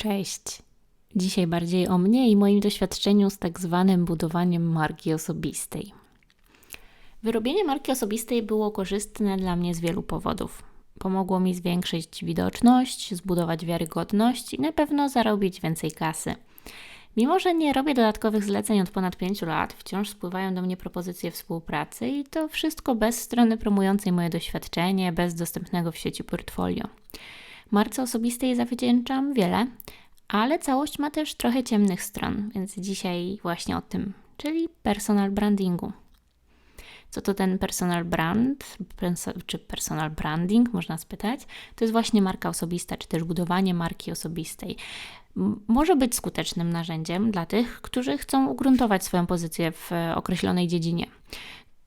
Cześć. Dzisiaj bardziej o mnie i moim doświadczeniu z tak zwanym budowaniem marki osobistej. Wyrobienie marki osobistej było korzystne dla mnie z wielu powodów. Pomogło mi zwiększyć widoczność, zbudować wiarygodność i na pewno zarobić więcej kasy. Mimo, że nie robię dodatkowych zleceń od ponad 5 lat, wciąż spływają do mnie propozycje współpracy i to wszystko bez strony promującej moje doświadczenie, bez dostępnego w sieci portfolio. Marce osobistej zawdzięczam wiele, ale całość ma też trochę ciemnych stron, więc dzisiaj właśnie o tym, czyli personal brandingu. Co to ten personal brand, czy personal branding, można spytać? To jest właśnie marka osobista, czy też budowanie marki osobistej. Może być skutecznym narzędziem dla tych, którzy chcą ugruntować swoją pozycję w określonej dziedzinie.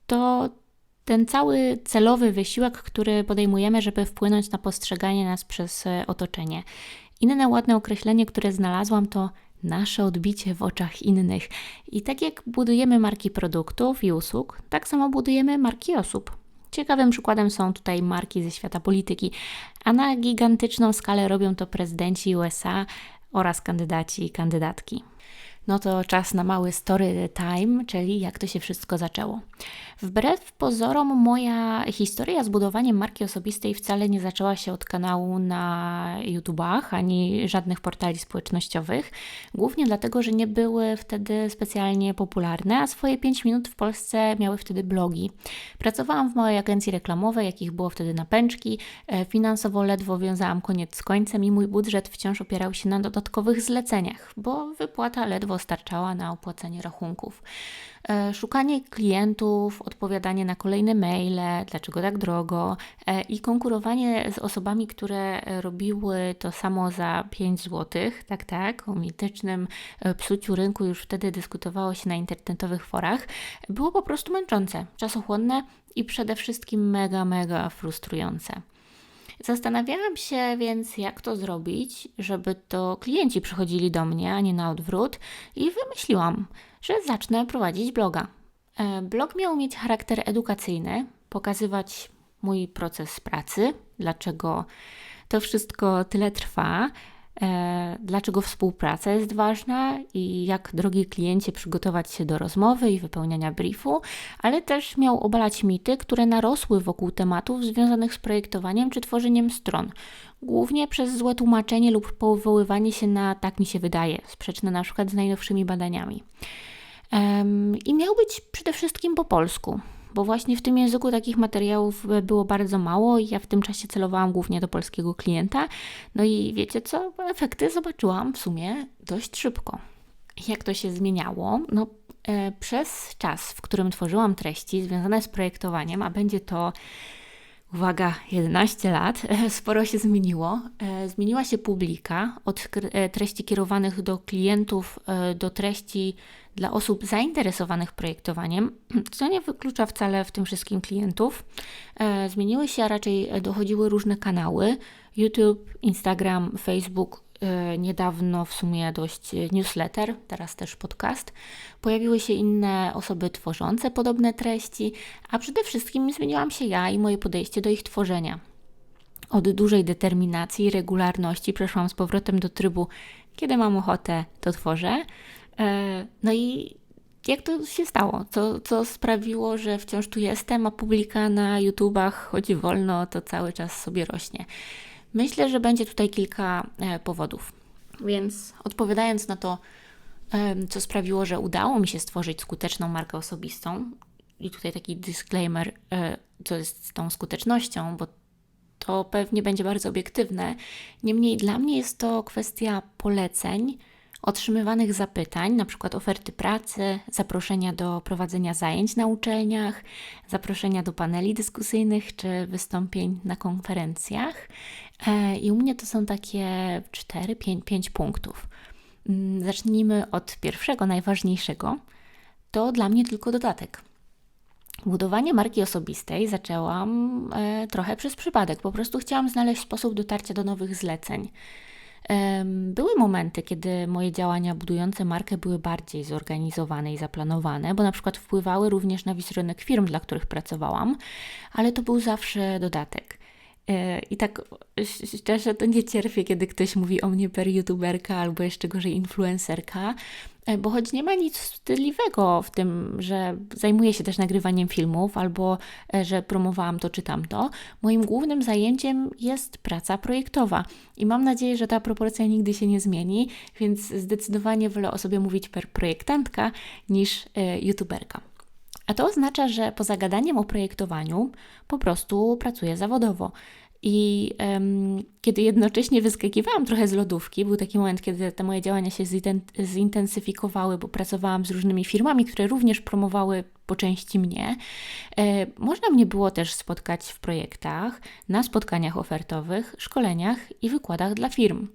To ten cały celowy wysiłek, który podejmujemy, żeby wpłynąć na postrzeganie nas przez e, otoczenie. Inne ładne określenie, które znalazłam, to nasze odbicie w oczach innych. I tak jak budujemy marki produktów i usług, tak samo budujemy marki osób. Ciekawym przykładem są tutaj marki ze świata polityki, a na gigantyczną skalę robią to prezydenci USA oraz kandydaci i kandydatki. No to czas na mały story time, czyli jak to się wszystko zaczęło. Wbrew pozorom, moja historia z budowaniem marki osobistej wcale nie zaczęła się od kanału na YouTubach ani żadnych portali społecznościowych. Głównie dlatego, że nie były wtedy specjalnie popularne, a swoje 5 minut w Polsce miały wtedy blogi. Pracowałam w małej agencji reklamowej, jakich było wtedy na pęczki. E, finansowo ledwo wiązałam koniec z końcem i mój budżet wciąż opierał się na dodatkowych zleceniach, bo wypłata ledwo starczała na opłacenie rachunków. E, szukanie klientów, odpowiadanie na kolejne maile, dlaczego tak drogo e, i konkurowanie z osobami, które robiły to samo za 5 zł. Tak, tak, o mitycznym e, psuciu rynku już wtedy dyskutowało się na internetowych forach. Było po prostu męczące, czasochłonne i przede wszystkim mega, mega frustrujące. Zastanawiałam się więc, jak to zrobić, żeby to klienci przychodzili do mnie, a nie na odwrót, i wymyśliłam, że zacznę prowadzić bloga. E, blog miał mieć charakter edukacyjny, pokazywać mój proces pracy, dlaczego to wszystko tyle trwa, dlaczego współpraca jest ważna i jak, drogi kliencie, przygotować się do rozmowy i wypełniania briefu, ale też miał obalać mity, które narosły wokół tematów związanych z projektowaniem czy tworzeniem stron, głównie przez złe tłumaczenie lub powoływanie się na tak mi się wydaje, sprzeczne na przykład z najnowszymi badaniami. I miał być przede wszystkim po polsku bo właśnie w tym języku takich materiałów było bardzo mało i ja w tym czasie celowałam głównie do polskiego klienta. No i wiecie co? Efekty zobaczyłam w sumie dość szybko. Jak to się zmieniało? No, e, przez czas, w którym tworzyłam treści związane z projektowaniem, a będzie to uwaga, 11 lat, sporo się zmieniło. E, zmieniła się publika od e, treści kierowanych do klientów e, do treści dla osób zainteresowanych projektowaniem, co nie wyklucza wcale w tym wszystkim klientów. Zmieniły się, a raczej dochodziły różne kanały: YouTube, Instagram, Facebook, niedawno w sumie dość newsletter, teraz też podcast. Pojawiły się inne osoby tworzące podobne treści, a przede wszystkim zmieniłam się ja i moje podejście do ich tworzenia. Od dużej determinacji i regularności przeszłam z powrotem do trybu, kiedy mam ochotę, to tworzę. E, no i jak to się stało? Co, co sprawiło, że wciąż tu jestem, a publika na YouTubach chodzi wolno, to cały czas sobie rośnie. Myślę, że będzie tutaj kilka e, powodów. Więc odpowiadając na to, co sprawiło, że udało mi się stworzyć skuteczną markę osobistą, i tutaj taki disclaimer, e, co jest z tą skutecznością, bo to pewnie będzie bardzo obiektywne. Niemniej dla mnie jest to kwestia poleceń, otrzymywanych zapytań, na przykład oferty pracy, zaproszenia do prowadzenia zajęć na uczelniach, zaproszenia do paneli dyskusyjnych czy wystąpień na konferencjach. E, I u mnie to są takie 4-5 punktów. Mm, zacznijmy od pierwszego, najważniejszego. To dla mnie tylko dodatek. Budowanie marki osobistej zaczęłam e, trochę przez przypadek. Po prostu chciałam znaleźć sposób dotarcia do nowych zleceń. Były momenty, kiedy moje działania budujące markę były bardziej zorganizowane i zaplanowane, bo na przykład wpływały również na wizerunek firm, dla których pracowałam, ale to był zawsze dodatek. E, I tak szczerze to nie cierpię, kiedy ktoś mówi o mnie per youtuberka albo jeszcze gorzej influencerka, e, bo choć nie ma nic wstydliwego w tym, że zajmuję się też nagrywaniem filmów albo e, że promowałam to czy tamto, moim głównym zajęciem jest praca projektowa i mam nadzieję, że ta proporcja nigdy się nie zmieni, więc zdecydowanie wolę o sobie mówić per projektantka niż youtuberka. A to oznacza, że poza gadaniem o projektowaniu po prostu pracuję zawodowo. I um, kiedy jednocześnie wyskakiwałam trochę z lodówki, był taki moment, kiedy te moje działania się zintensyfikowały, bo pracowałam z różnymi firmami, które również promowały po części mnie. E, można mnie było też spotkać w projektach, na spotkaniach ofertowych, szkoleniach i wykładach dla firm.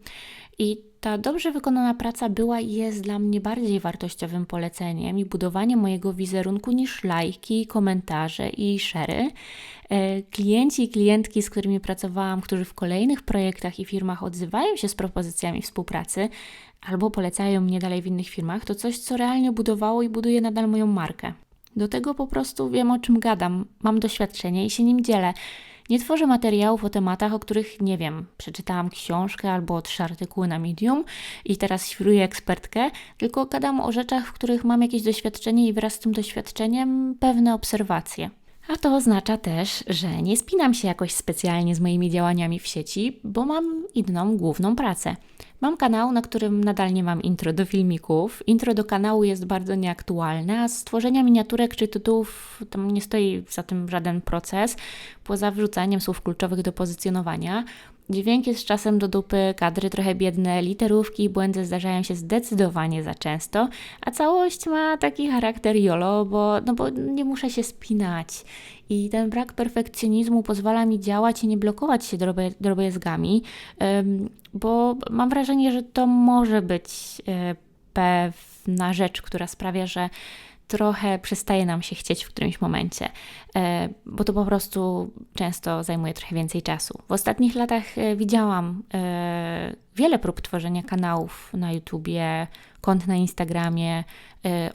I ta dobrze wykonana praca była i jest dla mnie bardziej wartościowym poleceniem i budowaniem mojego wizerunku niż lajki, komentarze i szery. E, klienci i klientki, z którymi pracowałam, którzy w kolejnych projektach i firmach odzywają się z propozycjami współpracy albo polecają mnie dalej w innych firmach, to coś, co realnie budowało i buduje nadal moją markę. Do tego po prostu wiem, o czym gadam, mam doświadczenie i się nim dzielę. Nie tworzę materiałów o tematach, o których nie wiem. Przeczytałam książkę albo trzy artykuły na Medium i teraz świruję ekspertkę, tylko gadam o rzeczach, w których mam jakieś doświadczenie i wraz z tym doświadczeniem pewne obserwacje. A to oznacza też, że nie spinam się jakoś specjalnie z moimi działaniami w sieci, bo mam inną główną pracę. Mam kanał, na którym nadal nie mam intro do filmików. Intro do kanału jest bardzo nieaktualne, a stworzenia miniaturek czy tytułów tam nie stoi za tym żaden proces, poza wrzucaniem słów kluczowych do pozycjonowania. Dźwięk jest czasem do dupy, kadry trochę biedne, literówki i błędy zdarzają się zdecydowanie za często, a całość ma taki charakter jolo, bo, no bo nie muszę się spinać. I ten brak perfekcjonizmu pozwala mi działać i nie blokować się drobiazgami, bo mam wrażenie, że to może być e, pewna rzecz, która sprawia, że trochę przestaje nam się chcieć w którymś momencie, e, bo to po prostu często zajmuje trochę więcej czasu. W ostatnich latach e, widziałam e, wiele prób tworzenia kanałów na YouTubie, kont na Instagramie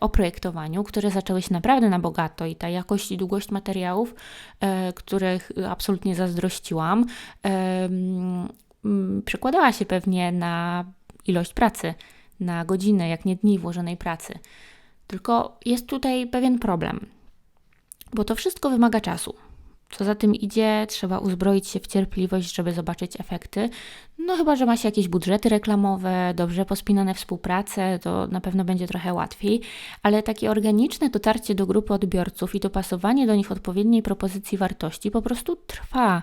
o projektowaniu, które zaczęły się naprawdę na bogato i ta jakość i długość materiałów, których absolutnie zazdrościłam, przekładała się pewnie na ilość pracy, na godziny, jak nie dni włożonej pracy. Tylko jest tutaj pewien problem, bo to wszystko wymaga czasu. Co za tym idzie, trzeba uzbroić się w cierpliwość, żeby zobaczyć efekty. No chyba, że ma się jakieś budżety reklamowe, dobrze pospinane współprace, to na pewno będzie trochę łatwiej, ale takie organiczne dotarcie do grupy odbiorców i dopasowanie do nich odpowiedniej propozycji wartości po prostu trwa.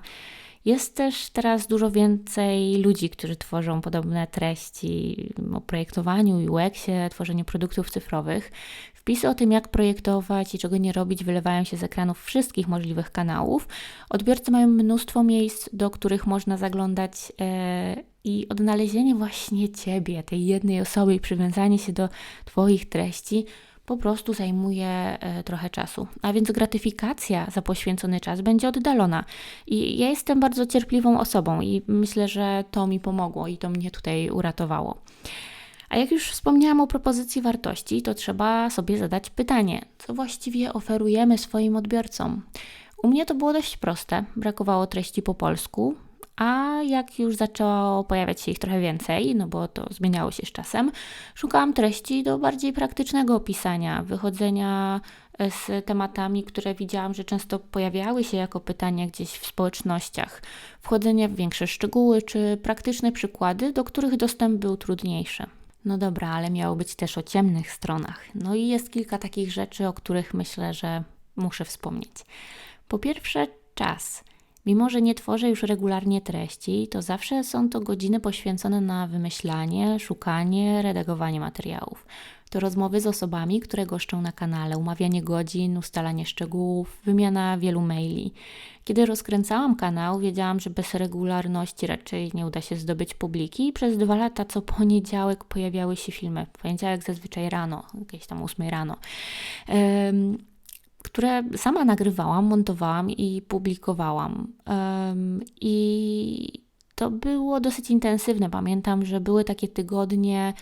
Jest też teraz dużo więcej ludzi, którzy tworzą podobne treści o projektowaniu, UX-ie, tworzeniu produktów cyfrowych. Wpisy o tym, jak projektować i czego nie robić, wylewają się z ekranów wszystkich możliwych kanałów. Odbiorcy mają mnóstwo miejsc, do których można zaglądać e, i odnalezienie właśnie Ciebie, tej jednej osoby i przywiązanie się do Twoich treści po prostu zajmuje e, trochę czasu. A więc gratyfikacja za poświęcony czas będzie oddalona. I ja jestem bardzo cierpliwą osobą i myślę, że to mi pomogło i to mnie tutaj uratowało. A jak już wspomniałam o propozycji wartości, to trzeba sobie zadać pytanie, co właściwie oferujemy swoim odbiorcom. U mnie to było dość proste. Brakowało treści po polsku, a jak już zaczęło pojawiać się ich trochę więcej, no bo to zmieniało się z czasem, szukałam treści do bardziej praktycznego opisania, wychodzenia e, z tematami, które widziałam, że często pojawiały się jako pytania gdzieś w społecznościach, wchodzenie w większe szczegóły czy praktyczne przykłady, do których dostęp był trudniejszy. No dobra, ale miało być też o ciemnych stronach. No i jest kilka takich rzeczy, o których myślę, że muszę wspomnieć. Po pierwsze, czas. Mimo, że nie tworzę już regularnie treści, to zawsze są to godziny poświęcone na wymyślanie, szukanie, redagowanie materiałów. To rozmowy z osobami, które goszczą na kanale, umawianie godzin, ustalanie szczegółów, wymiana wielu maili. Kiedy rozkręcałam kanał, wiedziałam, że bez regularności raczej nie uda się zdobyć publiki i przez dwa lata co poniedziałek pojawiały się filmy. W poniedziałek zazwyczaj rano, jakieś tam ósmej rano które sama nagrywałam, montowałam i publikowałam. I to było dosyć intensywne. Pamiętam, że były takie tygodnie,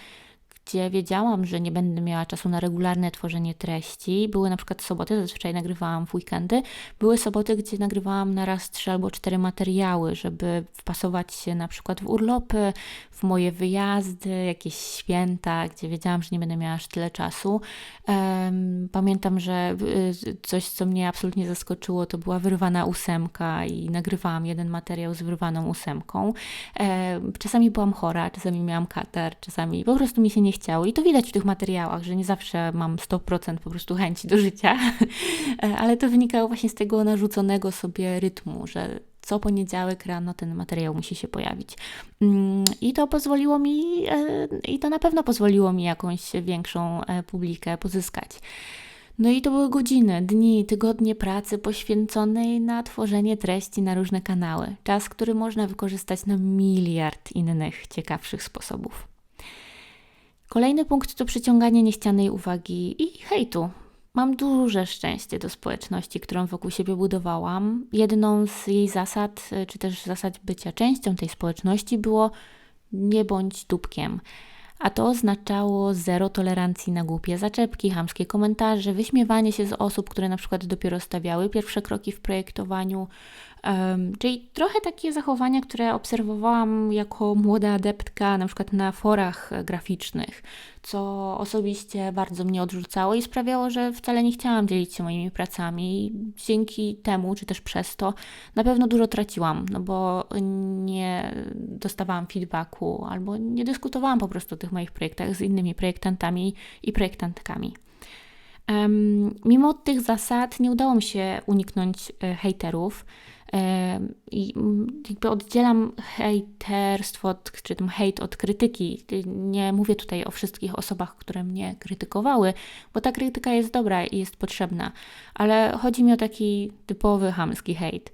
gdzie wiedziałam, że nie będę miała czasu na regularne tworzenie treści. Były na przykład soboty, zazwyczaj nagrywałam w weekendy. Były soboty, gdzie nagrywałam na raz trzy albo cztery materiały, żeby wpasować się na przykład w urlopy, w moje wyjazdy, jakieś święta, gdzie wiedziałam, że nie będę miała aż tyle czasu. Pamiętam, że y, coś, co mnie absolutnie zaskoczyło, to była wyrwana ósemka i nagrywałam jeden materiał z wyrwaną ósemką. Czasami byłam chora, czasami miałam katar, czasami po prostu mi się nie chciało i to widać w tych materiałach, że nie zawsze mam 100% po prostu chęci do życia, ale to wynikało właśnie z tego narzuconego sobie rytmu, że co poniedziałek rano ten materiał musi się pojawić. Mm, I to pozwoliło mi, e, i to na pewno pozwoliło mi jakąś większą e, publikę pozyskać. No i to były godziny, dni, tygodnie pracy poświęconej na tworzenie treści na różne kanały. Czas, który można wykorzystać na miliard innych ciekawszych sposobów. Kolejny punkt to przyciąganie niechcianej uwagi i hejtu. Mam duże szczęście do społeczności, którą wokół siebie budowałam. Jedną z jej zasad, czy też zasad bycia częścią tej społeczności było nie bądź dupkiem a to oznaczało zero tolerancji na głupie zaczepki, hamskie komentarze, wyśmiewanie się z osób, które na przykład dopiero stawiały pierwsze kroki w projektowaniu, czyli trochę takie zachowania, które obserwowałam jako młoda adeptka, na przykład na forach graficznych, co osobiście bardzo mnie odrzucało i sprawiało, że wcale nie chciałam dzielić się moimi pracami. Dzięki temu, czy też przez to, na pewno dużo traciłam, no bo nie dostawałam feedbacku albo nie dyskutowałam po prostu o tych moich projektach z innymi projektantami i projektantkami. Mimo tych zasad nie udało mi się uniknąć e, hejterów. I jakby oddzielam hejterstwo, od, czy tam hejt od krytyki. Nie mówię tutaj o wszystkich osobach, które mnie krytykowały, bo ta krytyka jest dobra i jest potrzebna, ale chodzi mi o taki typowy hamski hejt.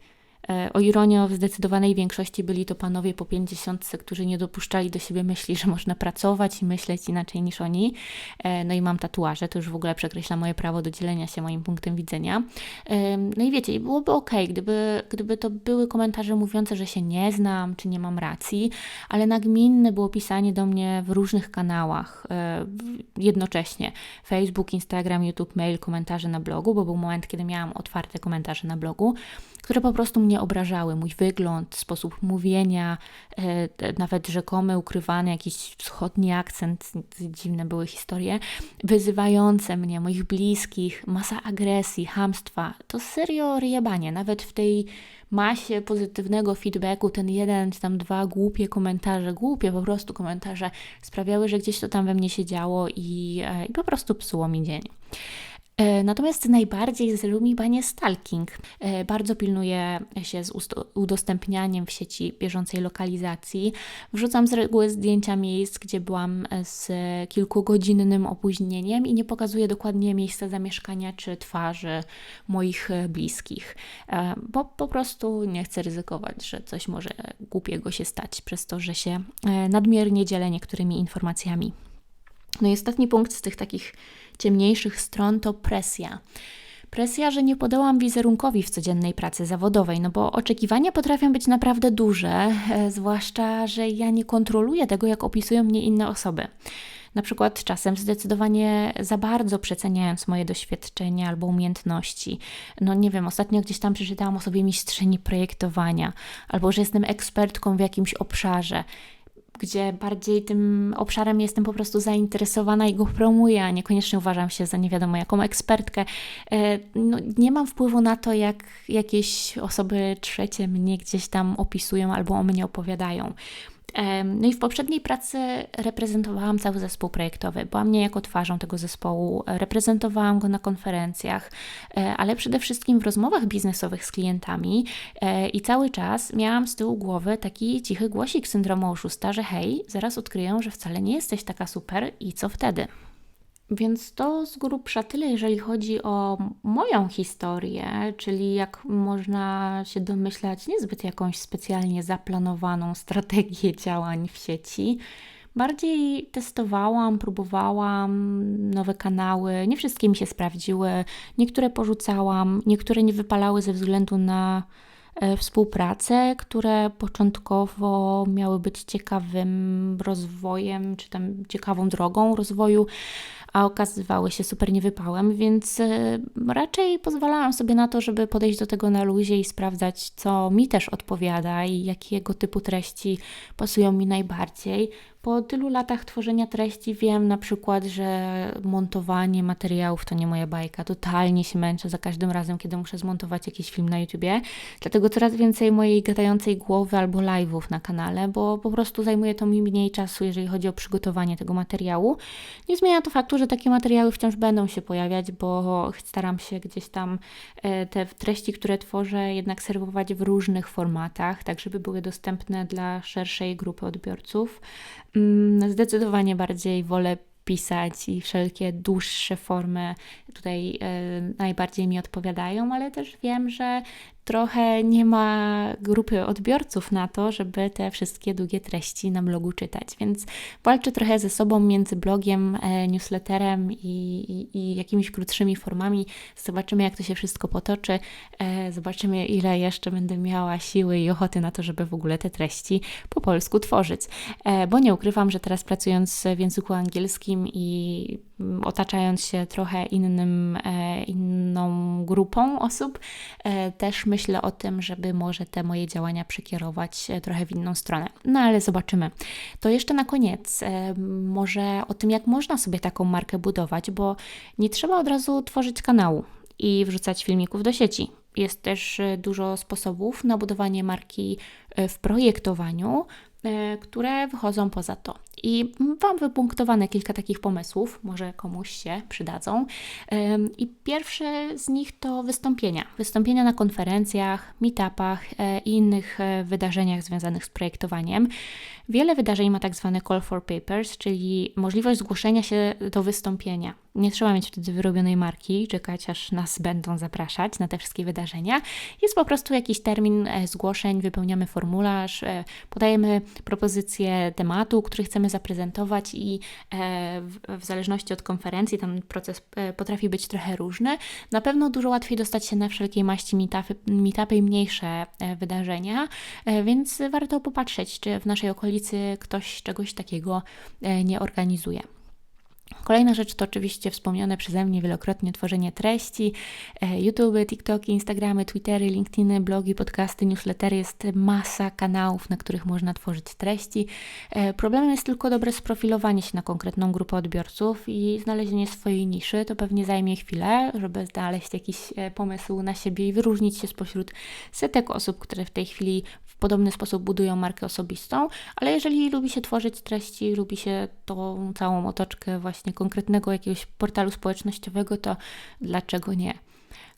E, o ironię, w zdecydowanej większości byli to panowie po 50, którzy nie dopuszczali do siebie myśli, że można pracować i myśleć inaczej niż oni. E, no i mam tatuaże, to już w ogóle przekreśla moje prawo do dzielenia się moim punktem widzenia. E, no i wiecie, byłoby ok, gdyby, gdyby to były komentarze mówiące, że się nie znam, czy nie mam racji, ale nagminne było pisanie do mnie w różnych kanałach jednocześnie. Facebook, Instagram, YouTube, mail, komentarze na blogu, bo był moment, kiedy miałam otwarte komentarze na blogu które po prostu mnie obrażały. Mój wygląd, sposób mówienia, e, nawet rzekomy, ukrywany jakiś wschodni akcent, dziwne były historie, wyzywające mnie, moich bliskich, masa agresji, hamstwa. To serio ryjebanie. Nawet w tej masie pozytywnego feedbacku ten jeden czy tam dwa głupie komentarze, głupie po prostu komentarze sprawiały, że gdzieś to tam we mnie się działo i, e, i po prostu psuło mi dzień. E, natomiast najbardziej mi banie stalking. E, bardzo pilnuję się z udostępnianiem w sieci bieżącej lokalizacji. Wrzucam z reguły zdjęcia miejsc, gdzie byłam z kilkugodzinnym opóźnieniem i nie pokazuję dokładnie miejsca zamieszkania czy twarzy moich bliskich, e, bo po prostu nie chcę ryzykować, że coś może głupiego się stać przez to, że się nadmiernie dzielę niektórymi informacjami. No i ostatni punkt z tych takich ciemniejszych stron to presja. Presja, że nie podałam wizerunkowi w codziennej pracy zawodowej, no bo oczekiwania potrafią być naprawdę duże, e, zwłaszcza, że ja nie kontroluję tego, jak opisują mnie inne osoby. Na przykład czasem zdecydowanie za bardzo przeceniając moje doświadczenia albo umiejętności. No nie wiem, ostatnio gdzieś tam przeczytałam o sobie mistrzyni projektowania, albo że jestem ekspertką w jakimś obszarze gdzie bardziej tym obszarem jestem po prostu zainteresowana i go promuję, a niekoniecznie uważam się za nie wiadomo jaką ekspertkę. E, no, nie mam wpływu na to, jak jakieś osoby trzecie mnie gdzieś tam opisują albo o mnie opowiadają. No i w poprzedniej pracy reprezentowałam cały zespół projektowy. Byłam niejako twarzą tego zespołu, reprezentowałam go na konferencjach, e, ale przede wszystkim w rozmowach biznesowych z klientami e, i cały czas miałam z tyłu głowy taki cichy głosik syndromu oszusta, że hej, zaraz odkryję, że wcale nie jesteś taka super i co wtedy? Więc to z grubsza tyle, jeżeli chodzi o moją historię, czyli jak można się domyślać, niezbyt jakąś specjalnie zaplanowaną strategię działań w sieci. Bardziej testowałam, próbowałam nowe kanały. Nie wszystkie mi się sprawdziły, niektóre porzucałam, niektóre nie wypalały ze względu na e, współprace, które początkowo miały być ciekawym rozwojem, czy tam ciekawą drogą rozwoju, a okazywały się super niewypałem, więc e, raczej pozwalałam sobie na to, żeby podejść do tego na luzie i sprawdzać, co mi też odpowiada i jakiego typu treści pasują mi najbardziej. Po tylu latach tworzenia treści wiem na przykład, że montowanie materiałów to nie moja bajka. Totalnie się męczę za każdym razem, kiedy muszę zmontować jakiś film na YouTubie. Dlatego coraz więcej mojej gadającej głowy albo live'ów na kanale, bo po prostu zajmuje to mi mniej czasu, jeżeli chodzi o przygotowanie tego materiału. Nie zmienia to faktu, że takie materiały wciąż będą się pojawiać, bo staram się gdzieś tam e, te treści, które tworzę, jednak serwować w różnych formatach, tak żeby były dostępne dla szerszej grupy odbiorców. Mm, zdecydowanie bardziej wolę pisać i wszelkie dłuższe formy tutaj e, najbardziej mi odpowiadają, ale też wiem, że trochę nie ma grupy odbiorców na to, żeby te wszystkie długie treści na blogu czytać. Więc walczę trochę ze sobą między blogiem, e, newsletterem i, i, i jakimiś krótszymi formami. Zobaczymy, jak to się wszystko potoczy. E, zobaczymy, ile jeszcze będę miała siły i ochoty na to, żeby w ogóle te treści po polsku tworzyć. E, bo nie ukrywam, że teraz pracując w języku angielskim i otaczając się trochę innym, inną grupą osób, też myślę, o tym, żeby może te moje działania przekierować e, trochę w inną stronę. No ale zobaczymy. To jeszcze na koniec, e, może o tym, jak można sobie taką markę budować, bo nie trzeba od razu tworzyć kanału i wrzucać filmików do sieci. Jest też e, dużo sposobów na budowanie marki w projektowaniu, które wychodzą poza to. I mam wypunktowane kilka takich pomysłów, może komuś się przydadzą. I pierwszy z nich to wystąpienia. Wystąpienia na konferencjach, meetupach e, i innych e, wydarzeniach związanych z projektowaniem. Wiele wydarzeń ma tak zwane call for papers, czyli możliwość zgłoszenia się do wystąpienia. Nie trzeba mieć wtedy wyrobionej marki, czekać aż nas będą zapraszać na te wszystkie wydarzenia. Jest po prostu jakiś termin e, zgłoszeń, wypełniamy formularz, podajemy propozycję tematu, który chcemy zaprezentować i e, w zależności od konferencji ten proces e, potrafi być trochę różny. Na pewno dużo łatwiej dostać się na wszelkiej maści meetupy, meetupy i mniejsze e, wydarzenia, więc warto popatrzeć, czy w naszej okolicy ktoś czegoś takiego nie organizuje. Kolejna rzecz to oczywiście wspomniane przeze mnie wielokrotnie tworzenie treści. E, YouTube, TikToki, Instagramy, Twittery, LinkedIny, blogi, podcasty, newslettery. Jest masa kanałów, na których można tworzyć treści. E, problemem jest tylko dobre sprofilowanie się na konkretną grupę odbiorców i znalezienie swojej niszy. To pewnie zajmie chwilę, żeby znaleźć jakiś e, pomysł na siebie i wyróżnić się spośród setek osób, które w tej chwili podobny sposób budują markę osobistą. Ale jeżeli lubi się tworzyć treści, lubi się tą całą otoczkę właśnie konkretnego jakiegoś portalu społecznościowego, to dlaczego nie?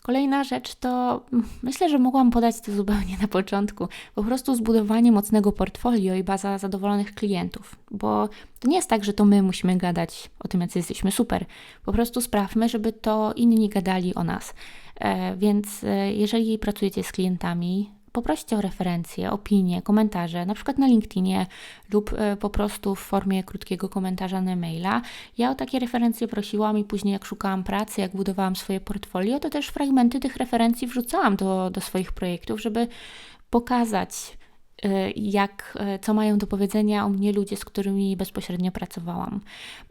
Kolejna rzecz to myślę, że mogłam podać to zupełnie na początku. Po prostu zbudowanie mocnego portfolio i baza zadowolonych klientów. Bo to nie jest tak, że to my musimy gadać o tym, jacy jesteśmy super. Po prostu sprawmy, żeby to inni gadali o nas. E, więc e, jeżeli pracujecie z klientami, poproście o referencje, opinie, komentarze, na przykład na LinkedInie lub e, po prostu w formie krótkiego komentarza na maila. Ja o takie referencje prosiłam i później jak szukałam pracy, jak budowałam swoje portfolio, to też fragmenty tych referencji wrzucałam do, do swoich projektów, żeby pokazać, jak, y, co mają do powiedzenia o mnie ludzie, z którymi bezpośrednio pracowałam.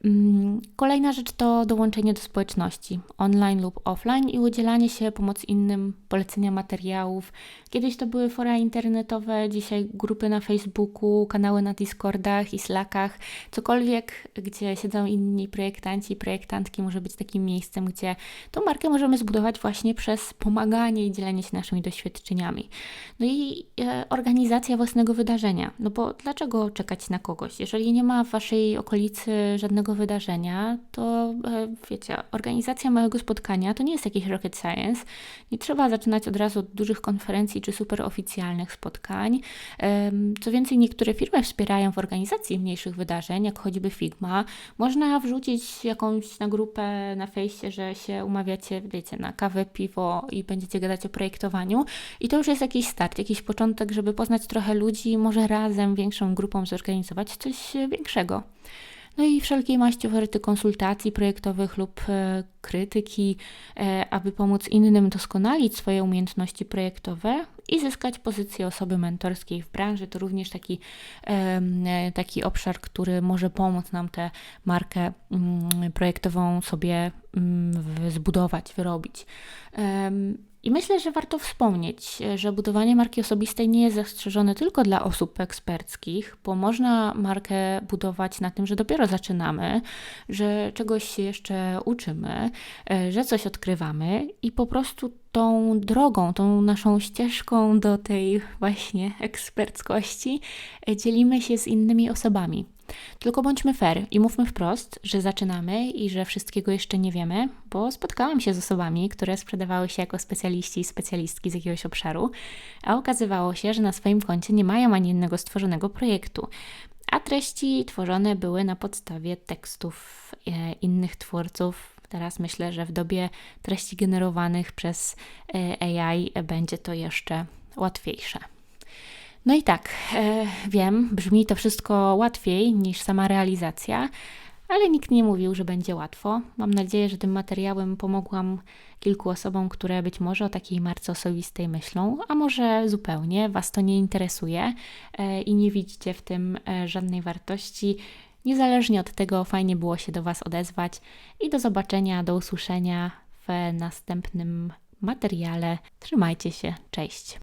Mm, kolejna rzecz to dołączenie do społeczności, online lub offline i udzielanie się pomoc innym, polecenia materiałów. Kiedyś to były fora internetowe, dzisiaj grupy na Facebooku, kanały na Discordach i Slackach, cokolwiek, gdzie siedzą inni projektanci i projektantki, może być takim miejscem, gdzie tą markę możemy zbudować właśnie przez pomaganie i dzielenie się naszymi doświadczeniami. No i e, własnego wydarzenia. No bo dlaczego czekać na kogoś? Jeżeli nie ma w waszej okolicy żadnego wydarzenia, to e, wiecie, organizacja małego spotkania to nie jest jakiś rocket science. Nie trzeba zaczynać od razu od dużych konferencji czy super oficjalnych spotkań. Co więcej, niektóre firmy wspierają w organizacji mniejszych wydarzeń, jak choćby Figma. Można wrzucić jakąś na grupę na fejsie, że się umawiacie, wiecie, na kawę, piwo i będziecie gadać o projektowaniu. I to już jest jakiś start, jakiś początek, żeby poznać trochę trochę ludzi, może razem, większą grupą zorganizować coś większego. No i wszelkiej maści oferty konsultacji projektowych lub e, krytyki, e, aby pomóc innym doskonalić swoje umiejętności projektowe i zyskać pozycję osoby mentorskiej w branży. To również taki, e, taki obszar, który może pomóc nam tę markę mm, projektową sobie mm, w- zbudować, wyrobić. Em, I myślę, że warto wspomnieć, e, że budowanie marki osobistej nie jest zastrzeżone tylko dla osób eksperckich, bo można markę budować na tym, że dopiero zaczynamy, że czegoś się jeszcze uczymy, e, że coś odkrywamy i po prostu tą drogą, tą naszą ścieżką do tej właśnie eksperckości e, dzielimy się z innymi osobami. Tylko bądźmy fair i mówmy wprost, że zaczynamy i że wszystkiego jeszcze nie wiemy, bo spotkałam się z osobami, które sprzedawały się jako specjaliści i specjalistki z jakiegoś obszaru, a okazywało się, że na swoim koncie nie mają ani jednego stworzonego projektu, a treści tworzone były na podstawie tekstów e, innych twórców. Teraz myślę, że w dobie treści generowanych przez e, AI będzie to jeszcze łatwiejsze. No i tak, e, wiem, brzmi to wszystko łatwiej niż sama realizacja, ale nikt nie mówił, że będzie łatwo. Mam nadzieję, że tym materiałem pomogłam kilku osobom, które być może o takiej marce osobistej myślą, a może zupełnie Was to nie interesuje e, i nie widzicie w tym e, żadnej wartości. Niezależnie od tego, fajnie było się do Was odezwać i do zobaczenia, do usłyszenia w następnym materiale. Trzymajcie się, cześć.